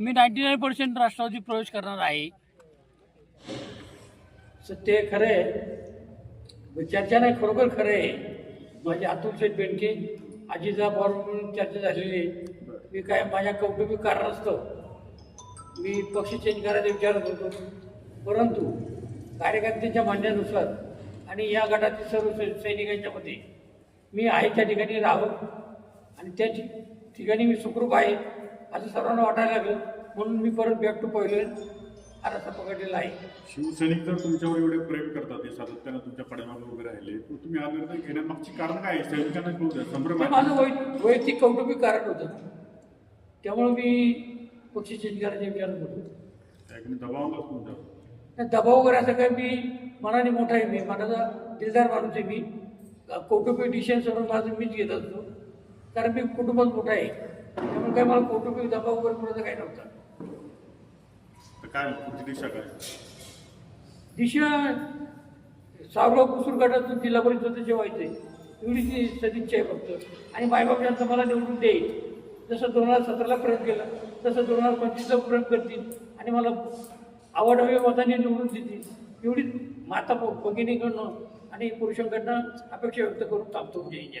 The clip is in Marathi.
मी नाईन्टी नाईन पर्सेंट राष्ट्रवादी प्रवेश करणार आहे. सत्य खरं आहे. चर्चा नाही खरोखर खरं आहे. माझे अतुल शेठ बेंडके अजिजा म्हणून चर्चा झालेली आहे. मी काय माझ्या कौटुंबिक कारणास्तव मी पक्ष चेंज करायचा विचारत होतो परंतु कार्यकर्त्यांच्या म्हणण्यानुसार आणि या गटातील सर्व सैनिकांच्या मध्ये मी आहे त्या ठिकाणी राहू आणि त्या ठि- ठिकाणी मी सुखरूप आहे. असं सर्वांना वाटायला लागलं. म्हणून मी परत बॅक टू पहिले. आरसा पकडलेला आहे शिवसैनिक जर तुमच्यावर एवढे प्रेम करतात हे सातत्यानं तुमच्या पाठीमागे उभे राहिले. तर तुम्ही हा निर्णय घेण्यामागची कारण काय आहे? सैनिकांना कळू द्या. संभ्रम ते आहे. माझं वै वैयक्तिक कौटुंबिक कारण होतं. त्यामुळं मी पक्ष चेंज करायचा होतो त्याकडे दबाव तुमच्यावर नाही, दबाव वगैरे असं काय मी मनाने मोठा आहे मी. मनाचा दिलदार माणूस आहे मी. कौटुंबिक डिसिजन सर्व माझं मीच घेत असतो. कारण मी कुटुंबात मोठा आहे. त्यामुळे काय मला कौटुंबिक दबाव वगैरे कोणाचा काही नव्हता काय दिशा काय? दिशा सावगाव कुसूर गटातून जिल्हा परिषद सदस्य व्हायचे एवढी ती सदिच्छा आहे फक्त. आणि मायबाप यांचं मला निवडून देईल. जसं दोन हजार सतराला प्रयत्न केला तसं दोन हजार पंचवीसला प्रयत्न करतील. आणि मला आवडवे मताने निवडून देतील. एवढी माता भगिनीकडनं आणि पुरुषांकडनं अपेक्षा व्यक्त करून थांबतो जय जय